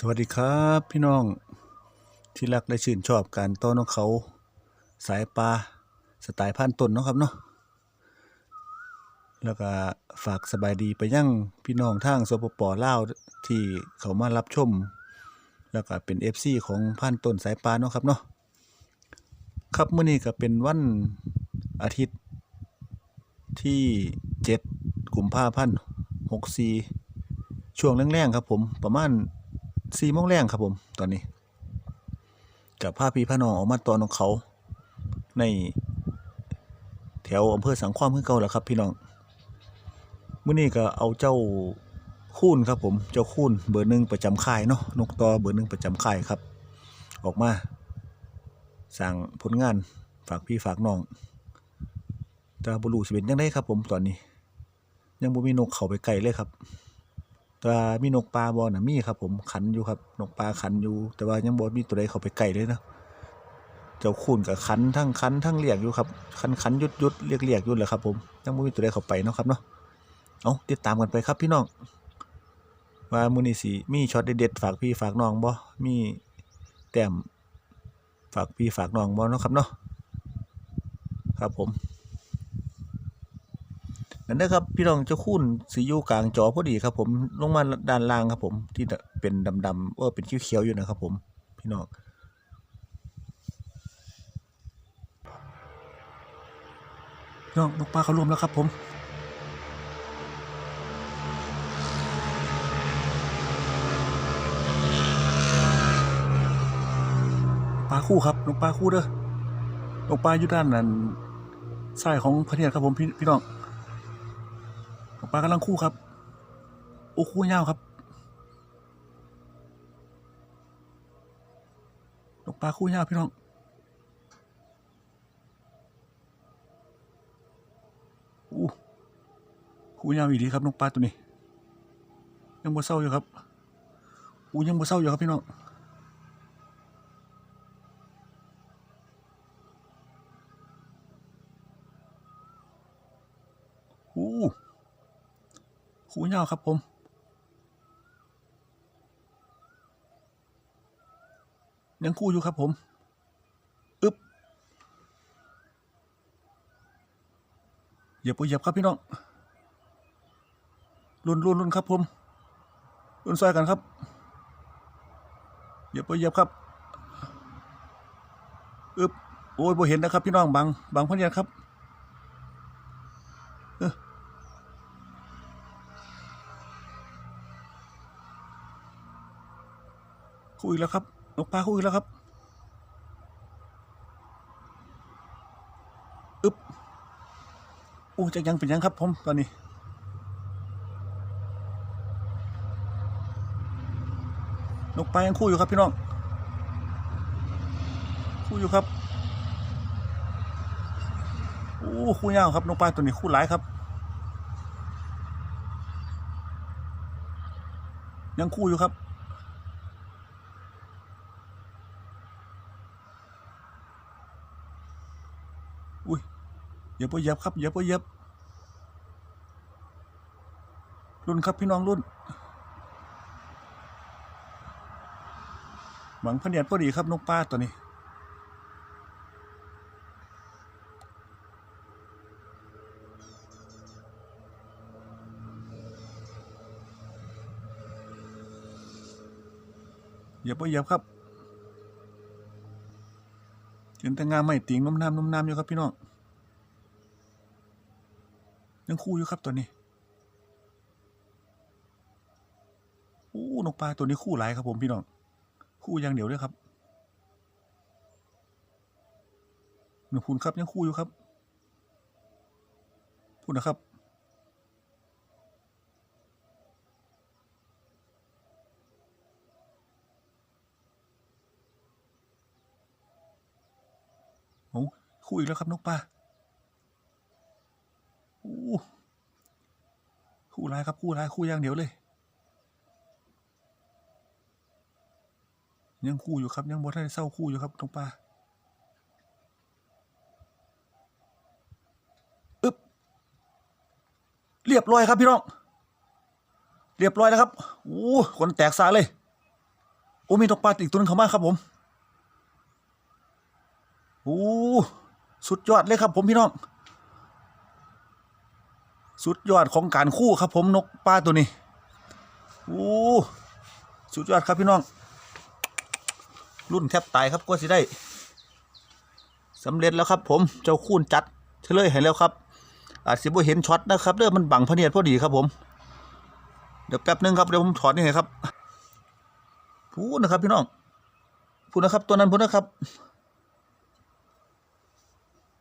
สวัสดีครับพี่น้องที่รักและชื่นชอบการต้อนนกเขา สายปลาสไตล์พันต้นเนาะครับเนาะแล้วก็ฝากสบายดีไปยั่งพี่น้องทางสปปลาวที่เขามารับชม แล้วก็เป็น FC ของพันต้นสายปลาเนาะครับเนาะครับมื้อนี้ก็เป็นวันอาทิตย์ที่7กุมภาพันธ์64ช่วงแรงๆครับผมประมาณ สี่โมงแรงครับผม ตอนนี้ กับผ้าพีพระนองออกมาตอนของเขา ในแถวอำเภอสังขวามเพื่อเก่าแล้วครับ พี่น้องมื้อนี้ก็เอาเจ้าคูนครับผม เจ้าคูนเบอร์หนึ่งประจำค่ายเนาะนกตอเบอร์หนึ่งประจำค่ายครับ ออกมาสร้างผลงานฝากพี่ฝากน้องต่บุรุษสิเป็นยังไงครับผมตอนนี้ ยังบ่มีนกเขาไปไกลเลยครับ แต่ว่ามีนกปลาบอลน่ะมีครับ ผมขันอยู่ครับ นกปลาขันอยู่ แต่ว่ายังบ่มีตัวใดเข้าไปใกล้เลยนะเจ้าคูนกับขันทั้งขันทั้งเรียกอยู่ครับขันขันยุดยุดเรียกเรียกยู่แหละครับ ผมยังบ่มีตัวใดเข้าไปเนาะครับเนาะเอาติดตามกันไปครับพี่น้องว่ามื้อนี้สิมีช็อตเด็ดๆฝากพี่ฝากน้องบ่มีแต้มฝากพี่ฝากน้องบ่เนาะครับเนาะครับผม นั่นนะครับพี่น้องเจ้าคุณสีอยู่กลางจอพอดีครับ ผมลงมาด้านล่างครับ ผมที่เป็นดำๆเออเป็นเขียวๆอยู่นะครับ ผมพี่น้องพี่น้องนกปลาเขารวมแล้วครับ ผมปลาคู่ครับนกปลาคู่เด้อนกปลาอยู่ด้านนั้นซ้ายของพระเนียครับผมพี่พี่น้อง ปลากำลังคู่ครับ โอ้คู่ยาวครับนกปลาคู่ยาวพี่น้องอู้คู่ยาวอีกดีครับนกปลาตัวนี้ ยังบ่เศร้าอยู่ครับอู้ยังบ่เศร้าอยู่ครับพี่น้องอู้ หูยาวครับผม ยังคู่อยู่ครับผม อึ๊บเหยียบไปเหยียบครับพี่น้องรุนรุนรุนครับผมรุนซอยกันครับเหยียบไปเหยียบครับ อึ๊บโอ้ยบ่เห็นนะครับพี่น้องบังบังพันยันครับ คู่อีกแล้วครับนกปลาคู่อีกแล้วครับอึ๊บอู้จะยังเป็นยังครับผมตอนนี้นกปลายังคู่อยู่ครับพี่น้อง คู่อยู่ครับโอ้คู่ยาวครับนกปลาตัวนี้คู่หลายครับ ยังคู่อยู่ครับ อุ้ย อย่าไปเหยียบครับ อย่าไปเหยียบรุ่นครับพี่น้องรุ่น หวังพะเนียดพอดีครับนกป้าตัวนี้ อย่าไปเหยียบครับเห็นแต่งามไม่ติงน้มน้ำน้มน้ำอยู่ครับพี่น้อง ยังคู่อยู่ครับตัวนี้โอ้นกปลาตัวนี้คู่หลายครับผมพี่น้องคู่อย่างเดียวด้วยครับหนึ่งพูนครับยังคู่อยู่ครับพูดนะครับโอ้คู่อีกแล้วครับนกปลา คู่ร้ายครับคู่ร้ายคู่ย่างเดียวเลย ยังคู่อยู่ครับ ยังบ่ทันได้เศร้าคู่อยู่ครับนกปลาอึ๊บเรียบร้อยครับพี่น้อง เรียบร้อยแล้วครับโอ้คนแตกสาเลยโอ้มีนกปลาอีกตัวหนึงเข้ามาครับผมโอ้สุดยอดเลยครับผมพี่น้อง สุดยอดของการคู่ครับผมนกปลาตัวนี้โอ้สุดยอดครับพี่น้อง รุ่นแทบตายครับก็สิได้สำเร็จแล้วครับผมเจ้าคูนจัดเฉลยให้แล้วครับ อาจสิบ่เห็นช็อตนะครับเด้อมันบังพเนียดพอดีครับผม เดี๋ยวแป๊บนึงครับเดี๋ยวผมถอดนี่ให้ครับพูดนะครับพี่น้องพูดนะครับตัวนั้นพูดนะครับ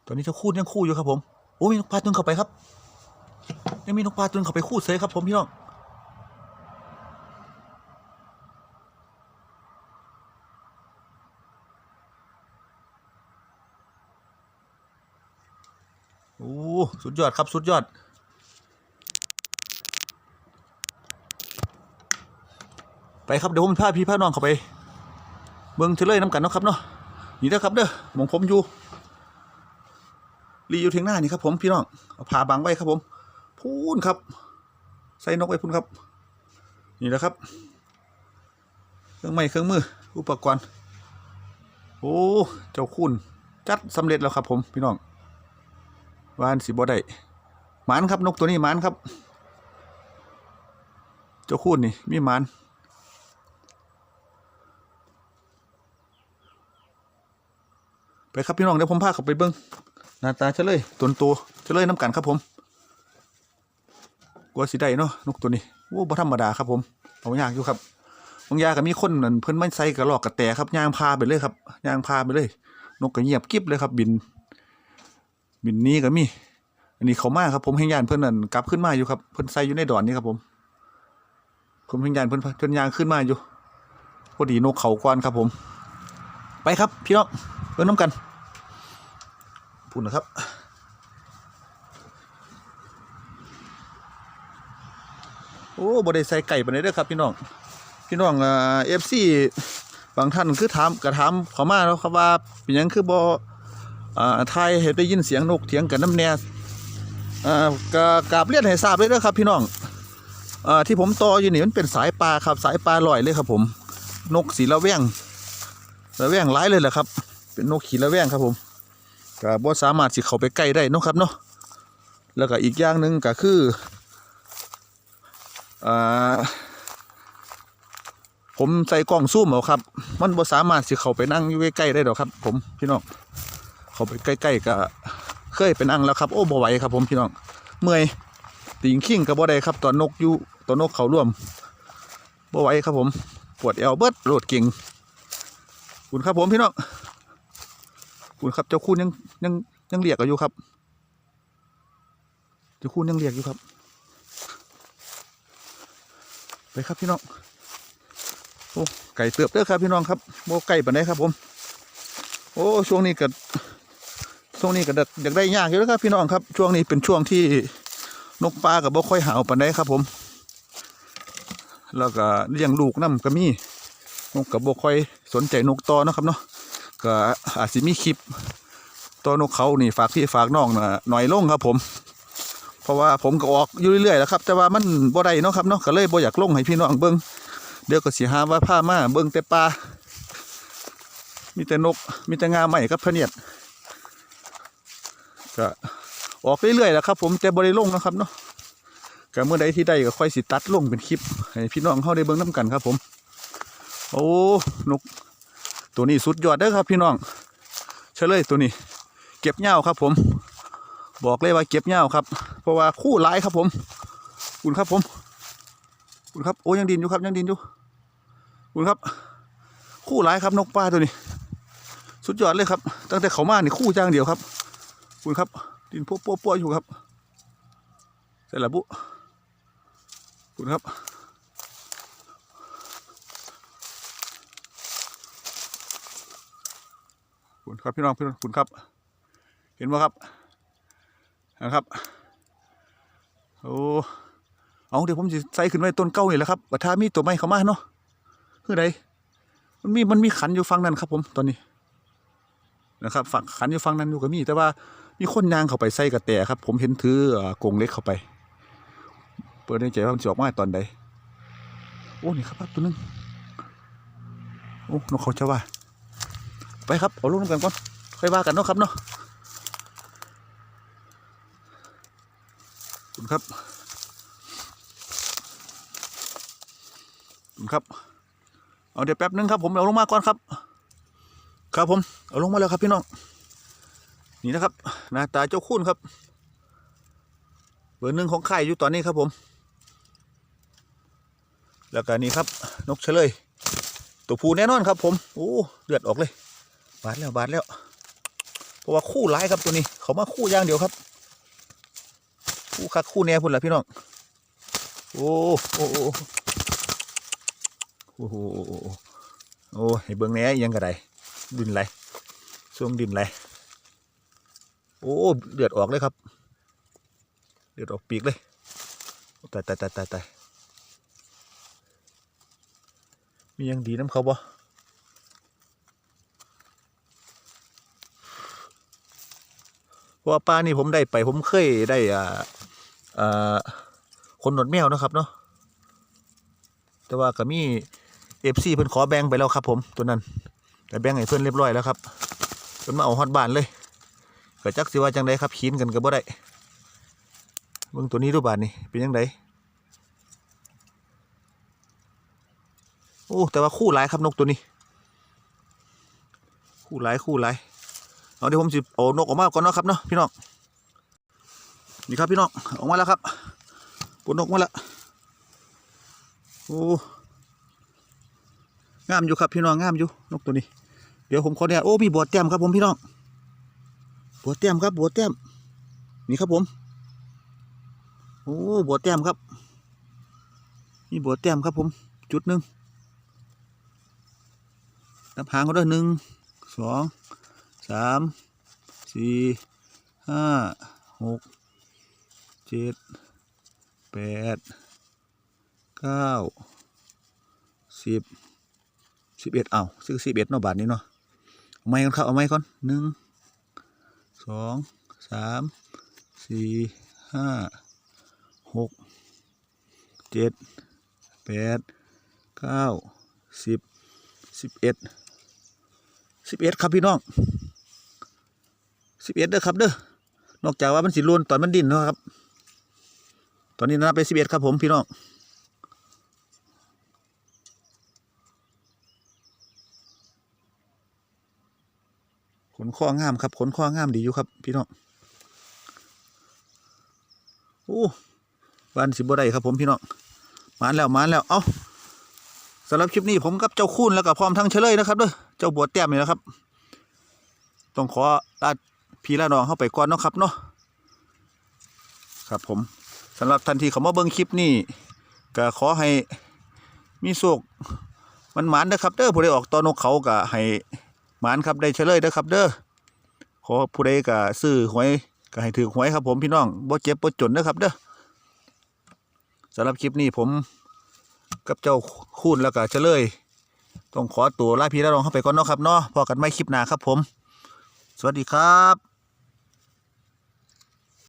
ตัวนี้เจ้าคูนยังคู่อยู่ครับผมโอ้มีนกปลาตัวนึงเข้าไปครับ ยังมีนกปลาตัวนึงเข้าไปคู่เซยครับผมพี่น้องโอ้สุดยอดครับสุดยอดไปครับเดี๋ยวผมพาพี่พาน้องเข้าไป เบิ่งเทเลอร์น้ำกันเนาะครับเนาะนี่นะครับเด้อหมองผมอยู่รีอยู่เทียงหน้านี่ครับผมพี่น้องเอาผ้าบังไว้ครับผม พูนครับ ใส่นกไว้พูนครับ นี่แหละครับ เครื่องไม้เครื่องมือ อุปกรณ์ โอ้ เจ้าคุณ จัดสำเร็จแล้วครับ ผมพี่น้องวานสิบ่ได้หมานครับ นกตัวนี้หมานครับ เจ้าคูนนี่ มีหมานไปครับพี่น้องเดี๋ยวผมพาเข้าไปเบิ้งหน้าตาเฉลยตัวโตเฉลยน้ำกันครับผม กลัวสิได้เนาะนกตัวนี้โอ้บ่ธรรมดาครับผมเอายากอยู่ครับบางยางก็มีคนนั่นเพิ่นไม่ใส่กระรอกกระแตครับย่างพาไปเลยครับย่างพาไปเลย นกก็เงียบกิ๊บเลยครับ บิน บินนี้ก็มี อันนี้เขามาครับ ผมเฮงยานเพื่นนั่นกลับขึ้นมาอยู่ครับเพื่นใส่อยู่ในดอนนี่ครับผม ผมเฮงยานเพื่นเพื่นยางขึ้นมาอยู่พอดีนกเขากวนครับผม ไปครับ พี่น้องเพื่อนน้ำกันพูดนะครับ โอ้บไดใส่ไก่ไปไหนเด้อครับ พี่น้อง พี่น้องเอฟซีบางท่านคือถามกระถามเขามาแล้วครับว่าเป็นยังคือบอ่าไทยเห็นได้ยินเสียงนกเถียงกันน้ำแน่อ่ากะกราบเรียนให้ทราบเลยนะครับ พี่น้องอ่าที่ผมต่ออยู่นี่มันเป็นสายปลาครับสายปลาลอยเลยครับ ผม นกสีละแวงละแวงหลายเลยแหละครับ เป็นนกขีละแวงครับผมก็บ่สามารถสิเข้าไปใกล้ได้นะครับเนาะแล้วก็อีกอย่างหนึ่งก็คือ ผมใส่กล้องซูมเอาครับ มันบ่สามารถสิเข้าไปนั่งอยู่ใกล้ๆได้ดอกครับ ผมพี่น้องเขาไปใกล้ๆก็เคยเป็นอังแล้วครับ โอ้บ่ไหวครับ ผมพี่น้องเมื่อยติงขิงกับบ่ได้ครับตอนนกอยู่ตอนนกเขาร่วมบ่ไหวครับ ผมปวดเอวเบิดโรดเก่งคุณครับผมพี่น้องคุณครับเจ้าคุณยังยังยังเรียกอยู่ครับ เจ้าคุณยังเรียกอยู่ครับ ไปครับพี่น้องโอ้ไก่เติบเด้อครับพี่น้องครับโบไก่ปานใดครับผม โอ้ช่วงนี้ก็ช่วงนี้ก็อยากได้ยากอยู่แล้วครับพี่น้องครับ ช่วงนี้เป็นช่วงที่นกปลากับบ่ค่อยหาวปานใดครับผม แล้วก็เลี้ยงลูกน้ำก็มีนกกับบ่ค่อยสนใจนกตอนะครับเนาะก็อาจสิมีคลิปตัวนกเขานี่ฝากพี่ฝากน้องน่ะหน่อยลงครับผม เพราะว่าผมก็ออกอยู่เรื่อยๆแล้วครับ แต่ว่ามันบ่ได้เนาะครับเนาะก็เลยบ่อยากลงให้พี่น้องเบิ่งเดี๋ยวก็สิหาว่าผ้ามาเบิ่งแต่ปลา มีแต่นก มีแต่งาใหม่ครับพเนียดก็ออกเรื่อยๆแล้วครับ ผมแต่บริลงนะครับเนาะก็เมื่อใดที่ได้ก็ค่อยสิตัดลงเป็นคลิปให้พี่น้องเข้าได้เบิ่งน้ำกันครับ ผม โอ้นก ตัวนี้สุดยอดเด้อครับ พี่น้องเฉลยตัวนี้ เก็บเหย้าครับผม บอกเลยว่าเก็บเหย้าครับ เพราะว่าคู่ร้ายครับผมคุณครับผมคุณครับโอ้ยังดินอยู่ครับยังดินอยู่คุณครับ คู่ร้ายครับนกป้าตัวนี้ สุดยอดเลยครับ ตั้งแต่เขามานี่คู่จ้างเดียวครับคุณครับ ดินพวกปัวปัวอยู่ครับเสร็จแล้วบุคุณครับคุณครับพี่น้องพี่น้องคุณครับ เห็นไหมครับ นะครับโอ้เอาเดี๋ยวผมจะใส่ขึ้นไว้ต้นเก้านี่แหละครับกระทามีตัวไม้เขามาเนาะคือใดมันมีมันมีขันอยู่ฝั่งนั้นครับ ผมตอนนี้นะครับฝั่งขันอยู่ฝั่งนั้นอยู่ก็มี แต่ว่ามีคนยางเข้าไปใส่กระแตครับ ผมเห็นถือเอ่อกงเล็กเข้าไป เปิดในใจว่ามันจะออกมาตอนใดโอ้นี่ครับครับตัวนึงโอ้นกเขาจะว่า ไปครับเอาลูกน้ำกันก่อนค่อยว่ากันเนาะครับเนาะขอบ ครับครับ เอาเดี๋ยวแป๊บนึงครับ ผมเอาลงมาก่อนครับ ครับผมเอาลงมาแล้วครับพี่น้องนี่นะครับหน้าตาเจ้าคุณครับเบอร์หนึ่งของไข่อยู่ตอนนี้ครับผม แล้วก็นี่ครับ นกเฉลย ตัวผู้แน่นอนครับ ผมโอ้เลือดออกเลย บาดแล้วบาดแล้ว เพราะว่าคู่ร้ายครับตัวนี้ เขามาคู่อย่างเดียวครับ คู่คักคู่แน่พุ่นละพี่น้อง โอ้โอ้โอ้โอ้โหโอ้โหโอ้ให้เบิ่งแน่อิหยังกระไดดินไหลช่วงดินไหลโอ้เลือดออกเลยครับเลือดออกปีกเลยตายตายตายตายตายมียังดีน้ำเขาบ่เพราะว่าปลานี่ผมได้ไปผมเคยได้อ่า คนหนวดแมวนะครับเนาะแต่ว่าก็มีเอฟซีเพิ่นขอแบ่งไปแล้วครับ ผมตัวนั้นแต่แบ่งให้เพิ่นเรียบร้อยแล้วครับเพิ่นมาเอาฮอดบ้านเลยก็จักสิว่าจังไดครับขีนกันก็บ่ได้เบิ่งตัวนี้รูปบาทนี่เป็นจังไดโอ้แต่ว่าคู่หลายครับนกตัวนี้ คู่หลายคู่หลายเอาเดี๋ยวผมสิเอานกออกมาก่อนเนาะครับเนาะพี่น้อง นี่ครับพี่น้องออกมาแล้วครับปนนกมาแล้วโอ้งามอยู่ครับพี่น้องงามอยู่นกตัวนี้ เดี๋ยวผมขอเนี่ยโอ้มีบัวแต้มครับผมพี่น้องบัวแต้มครับบัวแต้มนี่ครับผมโอ้บัวแต้มครับนี่บัวแต้มครับผม จุดหนึ่งนับหางก็ได้หนึ่งสองสามสี่ห้าหก เจ็ดแปดเก้าสิบสิบเอ็ดเอาซื้อสิบเอ็ดเนาะบาทนี้เนาะเอาไม้ก่อนครับเอาไม้ก่อนหนึ่งสองสามสี่ห้าหกเจ็ดแปดเก้าสิบสิบเอ็ดสิบเอ็ดครับพี่น้องสิบเอ็ดเด้อครับเด้อนอกจากว่ามันสิลวนตอนมันดิ้นเนาะครับ ตอนนี้นับไปสิบเอ็ดครับผมพี่น้องขนข้องามครับขนข้องามดีอยู่ครับพี่น้องโอ้บ้านสิบ่ได้ครับผมพี่น้องมานแล้วมานแล้วเอา้าสำหรับคลิปนี้ผมกับเจ้าคูนแล้วก็พร้อมทั้งเฉลยนะครับเด้อเจ้าบัวแต้มนี่นะครับ ต้องขอลาพี่ลาน้องเข้าไปก่อนเนาะครับเนาะครับผม สำหรับทันทีเขามาเบิ่งคลิปนี้ก็ขอให้มีโชคมันหมานนะครับเด้อผู้ใดออกตอนนกเขาก็ให้หมานครับได้เฉลยนะครับ เด้อขอผู้ใดก็ซื้อหวยก็ให้ถือหวยครับ ผมพี่น้องบ่เจ็บบ่จนนะครับ เด้อสำหรับคลิปนี้ผมกับเจ้าคูนแล้วก็เฉลย ต้องขอตัวลาพี่ลาน้องเข้าไปก่อนเนาะครับเนาะพอกันไม่คลิปหน้าครับผม สวัสดีครับ